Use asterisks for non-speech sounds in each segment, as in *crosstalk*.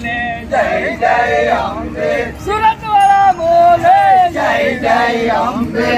બોલે જય જય અંબે. સુરત વાળા બોલે. જય જય અંબે.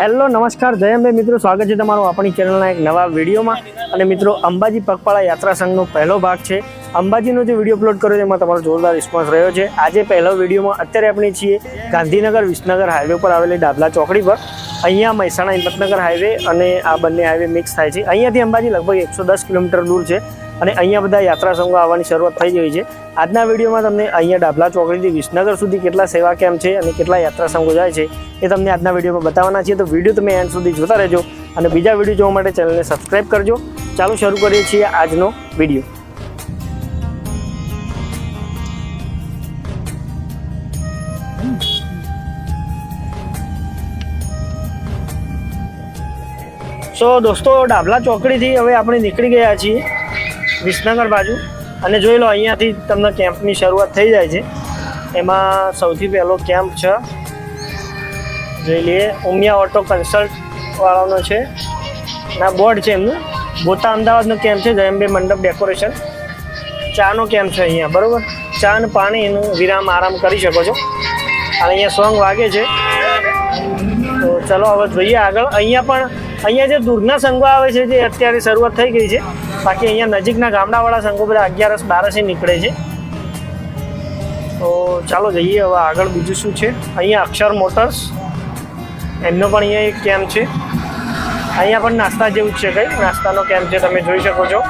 હેલો નમસ્કાર. જય અંબે મિત્રો. સ્વાગત છે તમારું આપણી ચેનલના એક નવા વિડીયોમાં. અને મિત્રો અંબાજી પગપાળા યાત્રા સંઘનો પહેલો ભાગ છે. અંબાજીનો જે વીડિયો અપલોડ કર્યો તેમાં તમારો જોરદાર રિસ્પોન્સ રહ્યો છે. આજે પહેલો વિડીયોમાં અત્યારે આપણે છીએ ગાંધીનગર વિસનગર હાઈવે પર આવેલી ડાબલા ચોકડી પર. અહીંયા મહેસાણા હિંમતનગર હાઈવે અને આ બંને હાઈવે મિક્સ થાય છે. અહીંયાથી અંબાજી લગભગ એકસો દસ કિલોમીટર દૂર છે અને અહીંયા બધા યાત્રા સંઘો આવવાની શરૂઆત થઈ ગઈ છે. આજના વિડીયોમાં તમને અહીંયા ડાબલા ચોકડીથી વિસનગર સુધી કેટલા સેવા કેમ્પ છે અને કેટલા યાત્રા સંઘો જાય છે એ તમને આજના વિડીયોમાં બતાવવાના છીએ. તો વીડિયો તમે એન્ડ સુધી જોતા રહેજો અને બીજા વીડિયો જોવા માટે ચેનલને સબસ્ક્રાઈબ કરજો. ચાલો શરૂ કરીએ છીએ આજનો વીડિયો. સો દોસ્તો, ડાબલા ચોકડીથી હવે આપણે નીકળી ગયા છીએ વિસનગર બાજુ. અને જોઈ લો, અહીંયાથી તમને કેમ્પની શરૂઆત થઈ જાય છે. એમાં સૌથી પહેલો કેમ્પ છે. જોઈ લઈએ, ઉમિયા ઓટો કન્સલ્ટ વાળાનો છે. ના બોર્ડ છે એમનું. ગોતા અમદાવાદનો કેમ્પ છે, જયંબે મંડપ ડેકોરેશન. ચાનો કેમ્પ છે અહીંયા, બરાબર? ચા અને પાણી એનું વિરામ આરામ કરી શકો છો. અને અહીંયા સોંગ વાગે છે. તો ચલો, હવે જોઈએ આગળ. અહીંયા પણ અહીંયા જે દૂરના સંઘો આવે છે જે અત્યારે શરૂઆત થઈ ગઈ છે, બાકી અહીંયા નજીકના ગામડાવાળા સંઘો બધા અગિયારસ, બારસે નીકળે છે. તો ચાલો જઈએ હવે આગળ બીજું શું છે? અહીંયા અક્ષર મોટર્સ, એમનો પણ અહીંયા એક કેમ્પ છે. અહીંયા પણ નાસ્તા જેવું જ છે કંઈ, નાસ્તાનો કેમ્પ છે, તમે જોઈ શકો છો.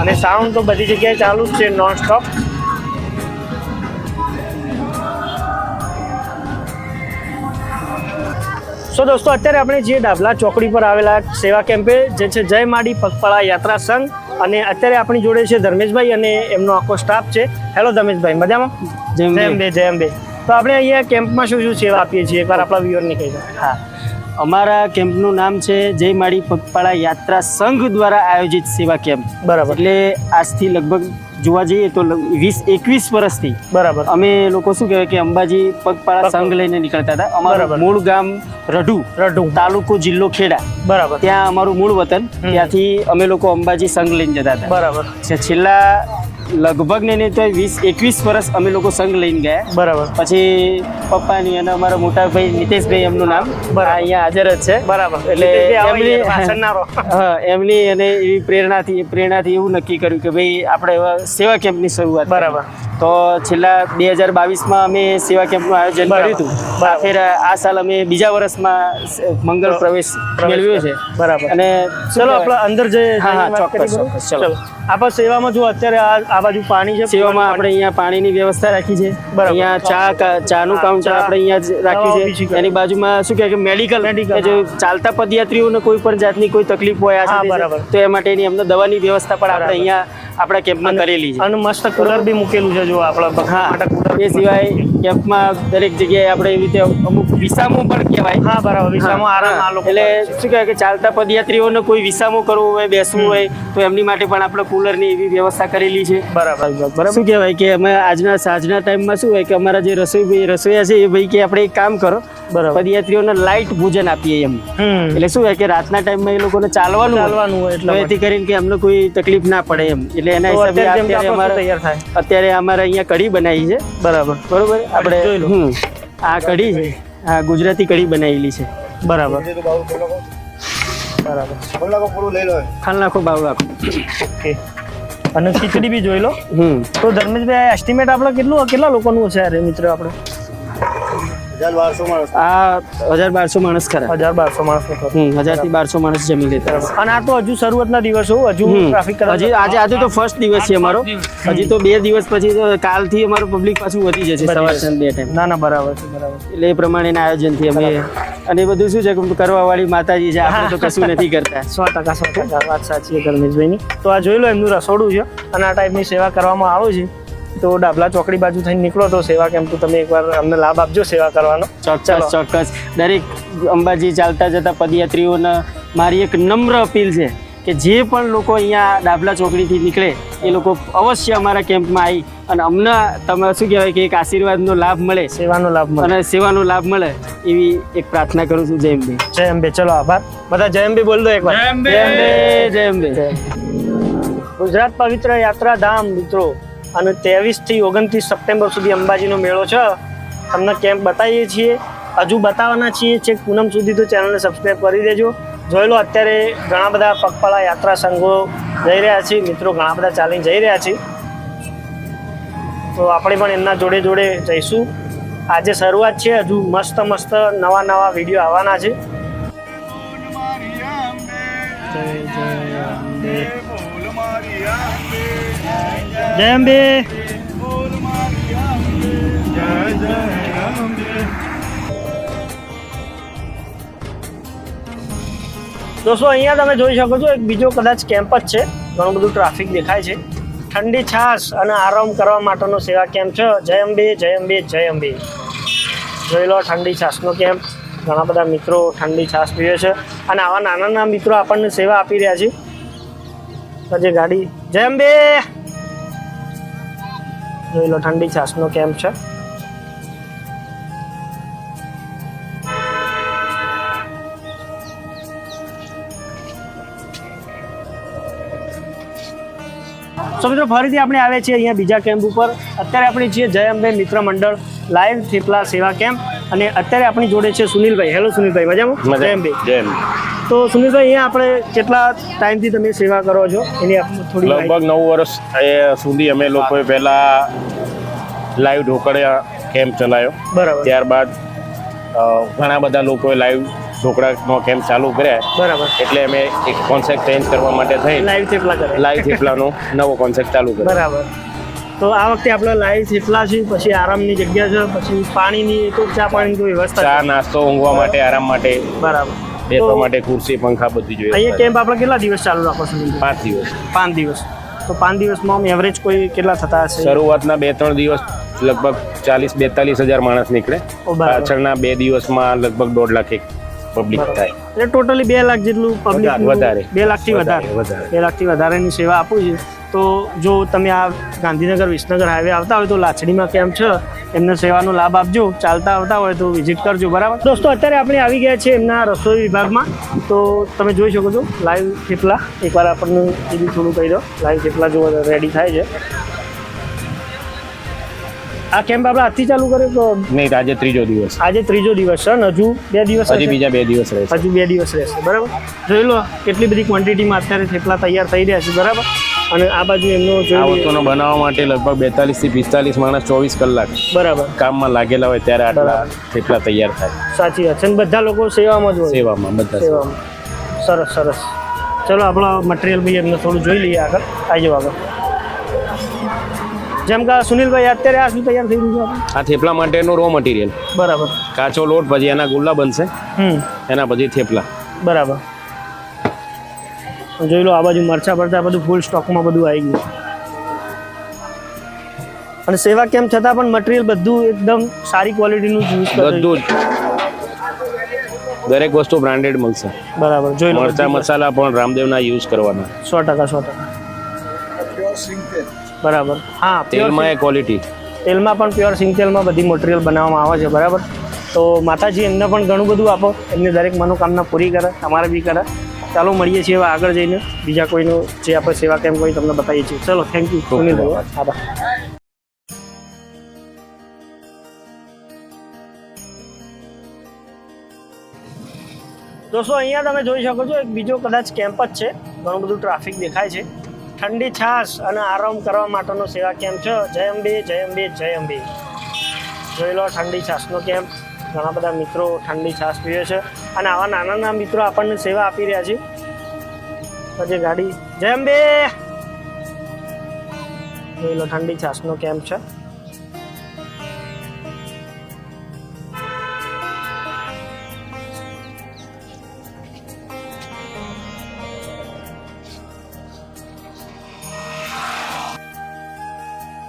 અને સાઉન્ડ તો બધી જગ્યાએ ચાલુ જ છે નોન સ્ટોપ સો દોસ્તો અત્યારે આપણે જે ડાબલા ચોકડી પર આવેલા સેવા કેમ્પે જે છે જય માડી પગપાળા યાત્રા સંઘ અને અત્યારે આપણી જોડે છે ધર્મેશભાઈ અને એમનો આખો સ્ટાફ છે. હેલો ધર્મેશભાઈ મજામાં? જેમ જય અંબે જય અંબે. તો આપણે અહીંયા કેમ્પમાં શું શું સેવા આપીએ છીએ? એકવાર આપણા વ્યુઅરને કહી દો હા. અમારા કેમ્પનું નામ છે જય માળી પગપાળા યાત્રા સંઘ દ્વારા આયોજિત સેવા કેમ્પ. બરાબર. એટલે આજથી લગભગ જોવા જઈએ તો વીસ એકવીસ વર્ષથી બરાબર. અમે લોકો શું કહેવાય કે અંબાજી પગપાળા સંઘ લઈને નીકળતા હતા. અમારું મૂળ ગામ રઢુ રઢુ. તાલુકો જિલ્લો ખેડા. બરાબર. ત્યાં અમારું મૂળ વતન. ત્યાંથી અમે લોકો અંબાજી સંઘ લઈને જતા હતા. બરાબર. છે- છેલ્લા લગભગ ને તો વીસ એકવીસ વર્ષ અમે લોકો સંઘ લઈને ગયા. બરાબર. પછી પપ્પાની અને અમારા મોટા ભાઈ નિતેશભાઈ એમનું નામ. અહીંયા હાજર જ છે. બરાબર. એટલે એમની *laughs* હા એમની અને એવી પ્રેરણાથી પ્રેરણાથી એવું નક્કી કર્યું કે ભાઈ આપણે એવા સેવા કેમ્પની શરૂઆત બરાબર. તો છેલ્લા બે હજાર બાવીસમાં અમે સેવા કેમ્પનું આયોજન કર્યું હતું. ફેર આ સાલ અમે બીજા વર્ષમાં મંગળ પ્રવેશ મેળવ્યો છે. બરાબર. અને ચલો આપણા અંદર જઈએ હા, હા, ચોક્કસ, ચોક્કસ, ચલો. આપણે સેવામાં જો અત્યારે આ આ બાજુ પાણી છે સેવામાં આપણે અહીંયા પાણીની વ્યવસ્થા રાખી છે. અહીંયા ચા ચાનું કાઉન્ટર. આપણે અહીંયા રાખ્યું છે. એની બાજુમાં શું કહેવાય કે મેડિકલ જો ચાલતા પદયાત્રીઓને કોઈ પણ જાતની કોઈ તકલીફ હોય આ બરાબર. તો એ માટેની અમને દવાની વ્યવસ્થા પણ આપણે અહીંયા આપણા કેમ્પમાં કરેલી છે. અને મસ્ત કુલર બી મૂકેલું છે જો આપણા માટે એ સિવાય કેમ્પમાં દરેક જગ્યાએ આપણે એવી રીતે અમુક વિસામો પણ કહેવાય. હા બરાબર. વિસામો આરામ આ લોકો એટલે શું કહેવાય કે ચાલતા પદયાત્રીઓને કોઈ વિસામો કરવો હોય બેસવું હોય તો એમની માટે પણ આપણે કુલરની એવી વ્યવસ્થા કરેલી છે. બરાબર. બરાબર શું કહેવાય કે અમે આજના સાંજના ટાઈમમાં શું હોય કે અમારા જે રસોઈ ભાઈ રસોઈયા છે એ ભાઈ કે આપણે એક કામ કરો બરાબર. પદયાત્રીઓને લાઇટ ભોજન આપીએ એમ. એટલે શું હોય કે રાતના ટાઈમમાં એ લોકોને ચાલવાનું ચાલવાનું હોય એટલે એથી કરીને કે અમને કોઈ તકલીફ ના પડે એમ. એટલે એના હિસાબે અત્યારે અમારે તૈયાર થાય. અત્યારે અમારે અહીંયા કઢી બનાવી છે. બરાબર. બરોબર? આપણે આ કઢી છે આ ગુજરાતી કઢી બનાવેલી છે. બરાબર. બરાબર. ખાલ નાખો બાવ નાખો ઓકે. અને ખીચડી બી જોઈ લો. હમ. તો ધર્મેશભાઈ એસ્ટિમેટ આપણે કેટલું કેટલા લોકોનું હશે અરે મિત્ર આપણે? આ હજાર બારસો માણસ ખરા. હજાર બારસો માણસ હજારથી બારસો માણસ જમી લેતા અને આ તો હજુ શરૂઆતના દિવસો હજુ. ટ્રાફિક હજી આજે આજે તો ફર્સ્ટ દિવસ છે અમારો. હજી તો બે દિવસ પછી કાલથી અમારું પબ્લિક પાછું વધી જશે સવાર સાંજ બે ટાઈમ ના ના બરાબર છે બરાબર એટલે એ પ્રમાણેના આયોજનથી અમે અને એ બધું શું છે કે કરવાવાળી માતાજી છે આપણે તો કશું નથી કરતા. *laughs* સો ટકા સો ટકા વાત સાચી છે ધર્મેશભાઈની. તો આ જોઈ લો એમનું રસોડું છે અને આ ટાઈપની સેવા કરવામાં આવે છે. તો ડાબલા ચોકડી બાજુ થઈને નીકળો તો સેવા કેમ્પ તો તમે એકવાર અમને લાભ આપજો સેવા કરવાનો. ચોક્કસ ચોક્કસ. દરેક અંબાજી ચાલતા જતા પદયાત્રીઓને મારી એક નમ્ર અપીલ છે કે જે પણ લોકો અહીંયા ડાબલા ચોકડીથી નીકળે એ લોકો અવશ્ય અમારા કેમ્પમાં આવી અને અમને તમે શું કહેવાય કે એક આશીર્વાદનો લાભ મળે સેવાનો લાભ મળે. અને સેવાનો લાભ મળે એવી એક પ્રાર્થના કરું છું. જય અંબે. જય અંબે. ચલો આભાર. બધા જય અંબે બોલ દો એક વાર. જય અંબે. જય અંબે. ગુજરાત પવિત્ર યાત્રા ધામ મિત્રો. અને ત્રેવીસથી ઓગણત્રીસ સપ્ટેમ્બર સુધી અંબાજીનો મેળો છે. તમને કેમ્પ બતાવીએ છીએ. હજુ બતાવવાના છીએ છેક પૂનમ સુધી તો ચેનલને સબસ્ક્રાઈબ કરી દેજો. જોઈ લો અત્યારે ઘણા બધા પગપાળા યાત્રા સંઘો જઈ રહ્યા છે. મિત્રો ઘણા બધા ચાલીને જઈ રહ્યા છે. તો આપણે પણ એમના જોડે જોડે જઈશું. આજે શરૂઆત છે. હજુ મસ્ત મસ્ત નવા નવા વીડિયો આવવાના છે. જય અંબે. દોસ્તો અહીંયા તમે જોઈ શકો છો એક બીજો કદાચ કેમ્પ જ છે. ઘણું બધું ટ્રાફિક દેખાય છે. ઠંડી છાશ અને આરામ કરવા માટેનો સેવા કેમ્પ છે. જય અંબે જય અંબે જય અંબે. જોઈ લો ઠંડી છાશનો કેમ્પ ઘણા બધા મિત્રો ઠંડી છાશ પીવે છે. અને આવા નાના નાના મિત્રો આપણને સેવા આપી રહ્યા છે. તો ગાડી જેમ બે. જોઈ લો ઠંડી છાશનો કેમ્પ છે? તો મિત્રો ફરીથી આપણે આવ્યા છીએ અહીંયા બીજા કેમ્પ ઉપર. અત્યારે આપણે છીએ જય અંબે મિત્ર મંડળ લાઈવ થેપલા સેવા કેમ્પ. અને અત્યારે આપણી જોડે છે સુનિલભાઈ. હેલો સુનિલભાઈ. મજામાં? જય અંબે. જય અંબે. તો સુનિલભાઈ અહીંયા આપણે કેટલા ટાઈમથી તમે સેવા કરો છો? એની થોડી લગભગ નવ વર્ષ સુધી અમે લોકોએ પહેલા લાઈવ ઢોકળિયા કેમ્પ ચલાવ્યો બરાબર. ત્યારબાદ ઘણા બધા લોકોએ લાઈવ ઢોકળાનો કેમ્પ ચાલુ કર્યા. બરાબર. એટલે અમે એક કોન્સેપ્ટ ચેન્જ કરવા માટે થઈ. લાઈવ થેપલા કરે લાઈવ થેપલાનો નવો કોન્સેપ્ટ ચાલુ કર્યો. બરાબર. તો આ વખતે આપણે લાઈવ થેપલા છે પછી આરામની જગ્યા છે પછી પાણીની તો ચા પાણીની વ્યવસ્થા ચા નાસ્તો ઊંઘવા માટે આરામ માટે. બરાબર. બેસવા માટે ખુરશી પંખા બધી જોઈએ. અહીંયા કેમ્પ આપણે કેટલા દિવસ ચાલુ રાખો છો પાંચ દિવસ. પાંચ દિવસ. તો પાંચ દિવસમાં એવરેજ કોઈ કેટલા થતા હશે? શરૂઆતના બે ત્રણ દિવસ લગભગ ચાલીસ બેતાલીસ હજાર માણસ નીકળે. પાછળના બે દિવસમાં લગભગ દોઢ લાખ એક પબ્લિક થાય. એટલે ટોટલી બે લાખ જેટલું પબ્લિક વધારે. બે લાખથી વધારે. બે લાખથી વધારેની સેવા આપું છું. તો જો તમે આ ગાંધીનગર વિસનગર હાઈવે આવતા હોય તો લાચડીમાં કેમ્પ છે? એમને સેવાનો લાભ આપજો. ચાલતા આવતા હોય તો વિઝિટ કરજો બરાબર? દોસ્તો અત્યારે આપણે આવી ગયા છીએ એમના રસોઈ વિભાગમાં. તો તમે જોઈ શકો છો લાઈવ થેપલા. એકવાર આપણને થોડું કહી દો. લાઈવ થેપલા જો રેડી થાય છે. આ કેમ્પ આપણે આજથી ચાલુ કર્યો તો નહીં આજે ત્રીજો દિવસ. આજે ત્રીજો દિવસ છે ને હજુ બે દિવસ હજી બીજા બે દિવસ રહેશે. હજુ બે દિવસ રહેશે બરાબર? જોઈ લો કેટલી બધી ક્વોન્ટિટીમાં અત્યારે થેપલા તૈયાર થઈ રહ્યા છે બરાબર? અને આ બાજુ એમનો આ જોઈ વસ્તુનો બનાવવા માટે લગભગ બેતાલીસથી પિસ્તાલીસ માણસ ચોવીસ કલાક બરાબર. કામમાં લાગેલા હોય ત્યારે આટલા થેપલા તૈયાર થાય. સાચી વાત છે. બધા લોકો સેવામાં જ હોય. સેવામાં બધા સેવામાં. સરસ સરસ. ચલો આપણો મટીરિયલ ભાઈ એમને થોડું જોઈ લઈએ આગળ. આવી જાઓ આગળ. જેમ કે સુનિલભાઈ અત્યારે આ શું તૈયાર થઈ રહ્યું છે આ થેપલા માટેનું રો મટીરિયલ બરાબર. કાચો લોટ પછી એના ગુલ્લા બનશે. એના પછી થેપલા. બરાબર. જોઈ લો આ બાજુ મરચા ભરતા બધું ફૂલ સ્ટોકમાં બધું આવી ગયું. અને સેવા કેમ છતાં પણ મટીરિયલ બધું એકદમ સારી ક્વોલિટીનું યુઝ બધું જ. દરેક વસ્તુ બ્રાન્ડેડ મળશે. બરાબર. જોઈ લો મરચા મસાલા પણ રામદેવના યુઝ કરવાના. સો ટકા સો ટકા. બરાબર. હા તેલમાં એ ક્વોલિટી તેલમાં પણ પ્યોર સિંગ તેલમાં બધી મટીરિયલ બનાવવામાં આવે છે બરાબર. તો માતાજી એમને પણ ઘણું બધું આપો. એમની દરેક મનોકામના પૂરી કરે તમારે બી કરે. ચાલો મળીએ છીએ આગળ જઈને. બીજા કોઈનું જે આપણે સેવા કેમ કોઈ તમને બતાવીએ છીએ. ચલો થેન્ક યુ સુનિલ આભાર. દોસ્તો અહીંયા તમે જોઈ શકો છો એક બીજો કદાચ કેમ્પ જ છે. ઘણું બધું ટ્રાફિક દેખાય છે. ઠંડી છાશ અને આરામ કરવા માટેનો સેવા કેમ્પ છે. જય અંબે જય અંબે જય અંબે. જોઈ લો ઠંડી છાશનો કેમ્પ. ઘણા બધા મિત્રો ઠંડી છાશ પીવે છે. અને આવા નાના નાના મિત્રો આપણને સેવા આપી રહ્યા છે. પછી ગાડી જય અંબે! જોઈ લો ઠંડી છાશનો કેમ્પ છે.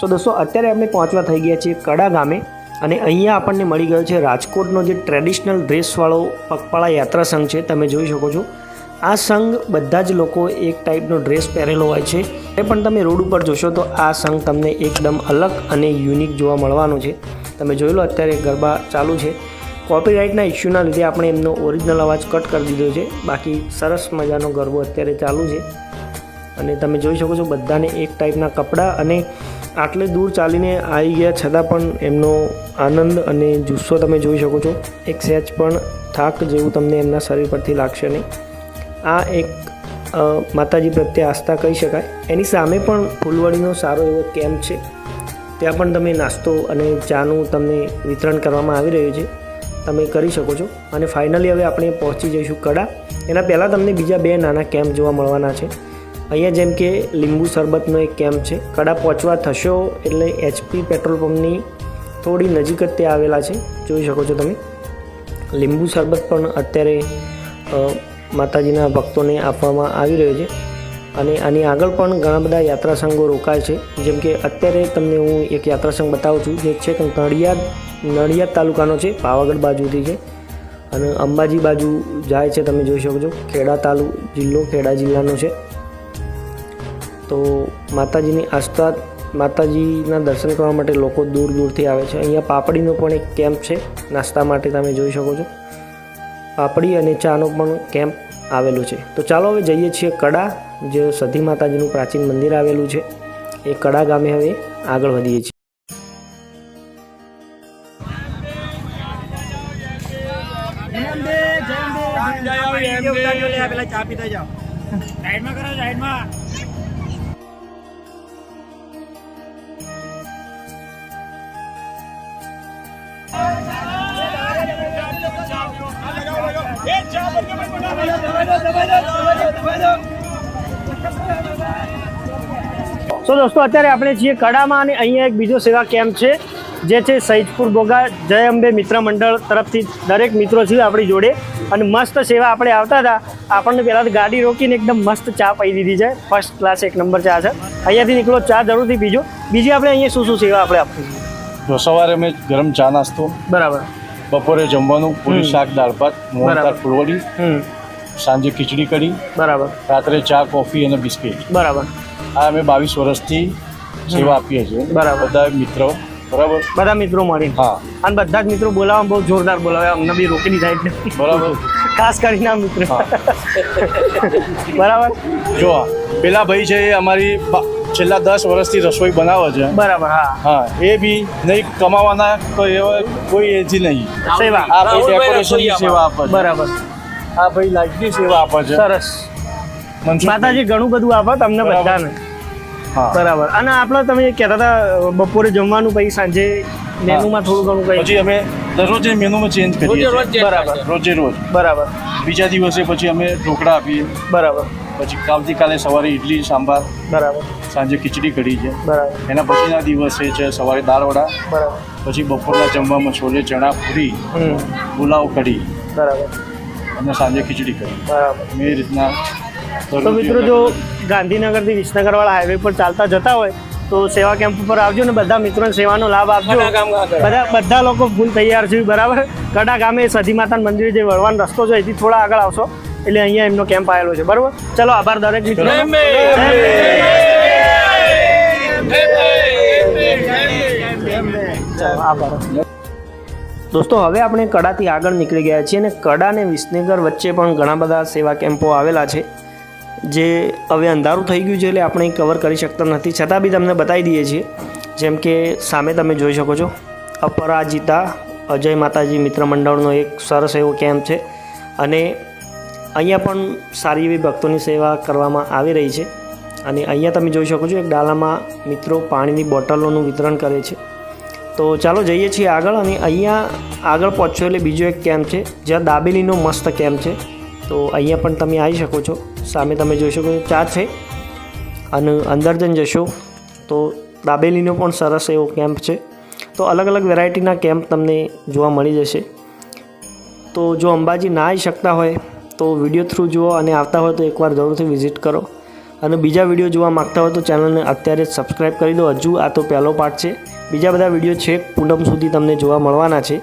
સો દોસ્તો, અત્યારે આપણે પહોંચવા થઈ ગયા છીએ કડા ગામે અને અહીંયા આપણને મળી ગયો છે રાજકોટનો જે ટ્રેડિશનલ ડ્રેસવાળો પગપાળા યાત્રા સંઘ છે, તમે જોઈ શકો છો. આ સંઘ બધા જ લોકો એક ટાઈપનો ડ્રેસ પહેરેલો હોય છે. એ પણ તમે રોડ ઉપર જોશો તો આ સંઘ તમને એકદમ અલગ અને યુનિક જોવા મળવાનો છે. તમે જોઈ લો અત્યારે ગરબા ચાલુ છે. કોપીરાઇટના ઇસ્યુના લીધે આપણે એમનો ઓરિજિનલ અવાજ કટ કરી દીધો છે. બાકી સરસ મજાનો ગરબો અત્યારે ચાલુ છે. અને તમે જોઈ શકો છો બધાને એક ટાઈપના કપડાં અને આટલે દૂર ચાલીને આવી ગયા છતાં પણ એમનો આનંદ અને જુસ્સો તમે જોઈ શકો છો. એક સહેજ પણ થાક જેવું તમને એમના શરીર પરથી લાગશે નહીં. આ એક માતાજી પ્રત્યે આસ્થા કહી શકાય. એની સામે પણ ફૂલવાડીનો સારો એવો કેમ્પ છે. ત્યાં પણ તમે નાસ્તો અને ચાનું તમને વિતરણ કરવામાં આવી રહ્યું છે. તમે કરી શકો છો. અને ફાઇનલી હવે આપણે પહોંચી જઈશું કડા. એના પહેલાં તમને બીજા બે નાના કેમ્પ જોવા મળવાના છે. અહીંયા જેમ કે લીંબુ શરબતનો એક કેમ્પ છે. કડા પહોંચવા થશો એટલે એચપી પેટ્રોલ પંપની થોડી નજીક જ તે આવેલા છે. જોઈ શકો છો તમે. લીંબુ શરબત પણ અત્યારે માતાજીના ભક્તોને આપવામાં આવી રહ્યો છે. અને આની આગળ પણ ઘણા બધા યાત્રા સંઘો રોકાય છે. જેમ કે અત્યારે તમને હું એક યાત્રા સંઘ બતાવું છું, જે છે નડિયાદ નડિયાદ તાલુકાનો છે, પાવાગઢ બાજુથી છે. અને અંબાજી બાજુ જાય છે, તમે જોઈ શકો છો. ખેડા તાલુ, જિલ્લો ખેડા જિલ્લાનો છે. તો માતાજીની આસ્થા માતાજીના દર્શન કરવા માટે લોકો દૂર દૂરથી આવે છે. અહીંયા પાપડીનો પણ એક કેમ્પ છે. નાસ્તા માટે તમે જોઈ શકો છો. પાપડી અને ચાનો પણ કેમ્પ આવેલું છે. તો ચાલો હવે જઈએ છીએ કડા જે સતી માતાજીનું પ્રાચીન મંદિર આવેલું છે. એ કડા ગામે હવે આગળ વધીએ છીએ. સો દોસ્તો અત્યારે આપણે છીએ કડામાં અને અહીંયા એક બીજો સેવા કેમ્પ છે જે છે સૈદપુર બોગા જય અંબે મિત્ર મંડળ તરફથી દરેક મિત્રો છે આપણી જોડે. અને મસ્ત સેવા આપણે આવતા હતા. આપણને પહેલાં તો ગાડી રોકીને એકદમ મસ્ત ચા પાઈ દીધી છે. ફર્સ્ટ ક્લાસ એક નંબર ચા છે. અહીંયાથી નીકળો ચા જરૂરથી પીજો. બીજી આપણે અહીંયા શું શું સેવા આપણે આપીશું? તો સવારે અમે ગરમ ચા નાસ્તો. બરાબર. બપોરે જમવાનું પૂરી શાક દાળ ભાત મોહનથાળ. ફૂલવડી સાંજે ખીચડી કરી બરાબર. રાત્રે ચા કોફી અને બિસ્કિટ. બરાબર. આ અમે બાવીસ વર્ષથી સેવા આપીએ છીએ. બરાબર. બધા મિત્રો બરાબર? બધા મિત્રો મળીને. હા. અને બધા જ મિત્રો બોલાવવા બહુ જોરદાર બોલાવે. અમને બી રોકી દીધા એટલે. બરાબર. ખાસ કરીને મિત્રો. બરાબર? જો પેલા ભાઈ છે એ અમારી છેલ્લા દસ વર્ષથી રસોઈ બનાવે છે. બરાબર હા. હા એ બી નહીં કમાવાના કોઈ એવા કોઈ એથી નહીં. સેવા. આ ભાઈ ડેકોરેશનની સેવા આપે છે. બરાબર. આ ભાઈ લાઇટની સેવા આપે છે. સરસ. માતાજી ઘણું બધું આપે તમને. બધાને. હા. બરાબર. અને આપણે તમે કહેતા હતા બપોરે જમવાનું પછી સાંજે મેનુમાં થોડું ઘણું કઈ. પછી અમે દરરોજ મેનુમાં ચેન્જ કરીએ બરાબર રોજે રોજ. બરાબર. બીજા દિવસે પછી અમે ઢોકળા આપીએ. બરાબર. પછી આવતીકાલે સવારે ઇડલી સાંભાર બરાબર. સાંજે ખીચડી કઢી છે. બરાબર. એના પછીના દિવસે છે સવારે દાળ વડા બરાબર. પછી બપોરના જમવામાં છોલે ચણા પૂરી પુલાવ કઢી બરાબર. અને સાંજે ખીચડી કઢી. બરાબર. એ રીતના તો મિત્રો જો ગાંધીનગરથી વિસનગરવાળા હાઈવે પર ચાલતા જતા હોય તો સેવા કેમ્પ ઉપર આવજો ને બધા મિત્રોને સેવાનો લાભ આપજો. બધા બધા લોકો ફૂલ તૈયાર છે બરાબર? કડા ગામે સધી માતાના મંદિર જે વળવાનો રસ્તો છે એથી થોડા આગળ આવશો. એટલે અહીંયા એમનો કેમ્પ આવેલો છે. બરોબર? ચલો આભાર દરેક મિત્રો. આભાર. દોસ્તો હવે આપણે કડાથી આગળ નીકળી ગયા છીએ અને કડા અને વિસનગર વચ્ચે પણ ઘણા બધા સેવા કેમ્પો આવેલા છે જે હવે અંધારું થઈ ગયું છે એટલે આપણે કવર કરી શકતા નથી. છતાં બી તમને બતાવી દઈએ છીએ જેમ કે સામે તમે જોઈ શકો છો અપરાજિતા અજય માતાજી મિત્ર મંડળનો એક સરસ એવો કેમ્પ છે અને અહીંયા પણ સારી એવી ભક્તોની સેવા કરવામાં આવી રહી છે. અને અહીંયા તમે જોઈ શકો છો, એક ડાલામાં મિત્રો પાણીની બોટલોનું વિતરણ કરે છે. તો ચાલો જઈએ છીએ આગળ અને અહીંયા આગળ પહોંચશો એટલે બીજો એક કેમ્પ છે, જ્યાં દાબેલીનો મસ્ત કેમ્પ છે. તો અહીંયા પણ તમે આવી શકો છો. સામે તમે જોઈ શકો છો ચા છે. અને અંદર જઈને જશો તો દાબેલીનો પણ સરસ એવો કેમ્પ છે. તો અલગ અલગ વેરાયટીના કેમ્પ તમને જોવા મળી જશે. તો જો અંબાજી ના આવી શકતા હોય તો વીડિયો થ્રુ જુઓ અને આવતા હોય તો એકવાર જરૂરથી વિઝિટ કરો. અને બીજા વીડિયો જોવા માગતા હોય તો ચેનલને અત્યારે જ સબસ્ક્રાઈબ કરી દો. હજુ આ તો પહેલો પાર્ટ છે. બીજા બધા વીડિયો છેક પૂનમ સુધી તમને જોવા મળવાના છે.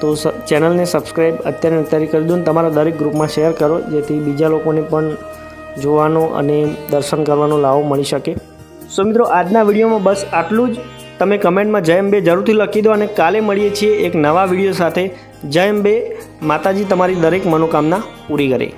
તો ચેનલને સબસ્ક્રાઈબ અત્યારે અત્યારે કરી દો અને તમારા દરેક ગ્રુપમાં શેર કરો, જેથી બીજા લોકોને પણ જોવાનો અને દર્શન કરવાનો લાવો મળી શકે. સો મિત્રો, આજના વિડીયોમાં બસ આટલું જ. તમે કમેન્ટમાં જય અંબે જરૂરથી લખી દો અને કાલે મળીએ છીએ એક નવા વીડિયો સાથે. જય અંબે, માતાજી તમારી દરેક મનોકામના પૂરી કરે.